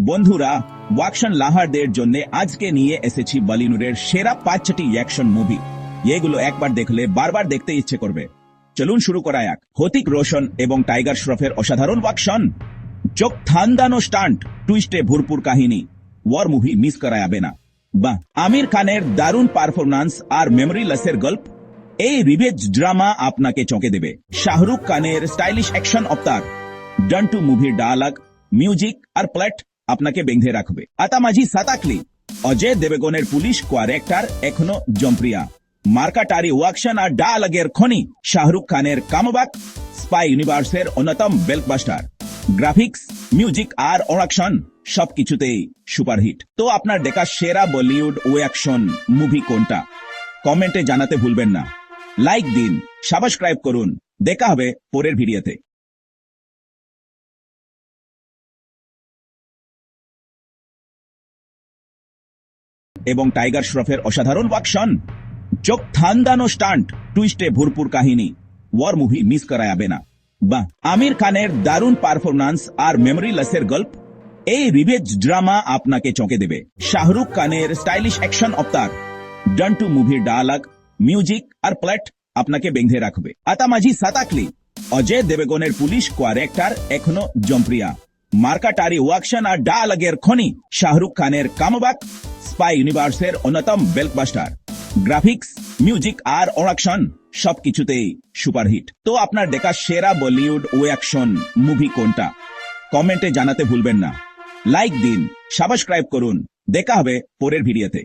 বন্ধুরা, ওয়াকশন লাহারদের জন্য আজকে নিয়ে এসেছি বলিউডের সেরা পাঁচটি অ্যাকশন মুভি। এগুলো একবার দেখলে বারবার দেখতে ইচ্ছে করবে। চলুন শুরু করা এক হতিক রোশন এবং টাইগার শ্রফের অসাধারণ ওয়াকশন। চোখ থান্দানো স্টান্ট, টুইস্টে ভরপুর কাহিনী। ওয়ার মুভি মিস করা যাবে না। বাহ, আমির খানের দারুণ পারফরম্যান্স আর মেমরি লসের গল্প। এই রিভেজ ড্রামা আপনাকে চকে দেবে। শাহরুখ খানের স্টাইলিশ অ্যাকশন অবতার। ডান্টু মুভির ডায়ালগ, মিউজিক আর প্লট আপনাকে বেঁধে রাখবে। আতামাঝি সাতাকলি। অজয় দেবগনের পুলিশ কোয়ারেক্টার, এখনও জমপ্রিয়া। মার্কাটারি ওয়াকশন আর ডায়ালগের খনি, শাহরুখ খানের কামবাক, স্পাই ইউনিভার্সের অন্যতম বেলকবাস্টার। গ্রাফিক্স, মিউজিক আর অ্যাকশন, সবকিছুতেই সুপারহিট। তো আপনার দেখা সেরা বলিউড ও অ্যাকশন মুভি কোনটা? কমেন্টে জানাতে ভুলবেন না। লাইক দিন, সাবস্ক্রাইব করুন। দেখা হবে পরের ভিডিওতে। এবং টাইগার শ্রফের অসাধারণ ওয়াকশন। চোখ থান্দানো স্টান্ট, টুইস্টে ভরপুর কাহিনী। ওয়ার মুভি মিস করা যাবে না। বাহ, আমির খানের দারুণ পারফরম্যান্স আর মেমরি লসের গল্প। এই রিভেজ ড্রামা আপনাকে চমকে দেবে। শাহরুখ খানের স্টাইলিশ অ্যাকশন অবতার ডান্টু মুভির ডায়ালগ, মিউজিক আর প্লট আপনাকে বেঁধে রাখবে। আতামাঝি সাতাকলি, অজয় দেবগনের পুলিশ কোয়ারেক্টার এখনও জমপ্রিয়া। মার্কাটারি ওয়াকশন আর ডায়ালগের খনি শাহরুখ খানের কামবাক স্পাই ইউনিভার্সের অন্যতম বেলকবাস্টার গ্রাফিক্স মিউজিক আর অ্যাকশন সবকিছুতেই সুপারহিট তো আপনার দেখা সেরা বলিউড ও অ্যাকশন মুভি কোনটা? কমেন্টে জানাতে ভুলবেন না। লাইক দিন সাবস্ক্রাইব করুন। দেখা হবে পরের ভিডিওতে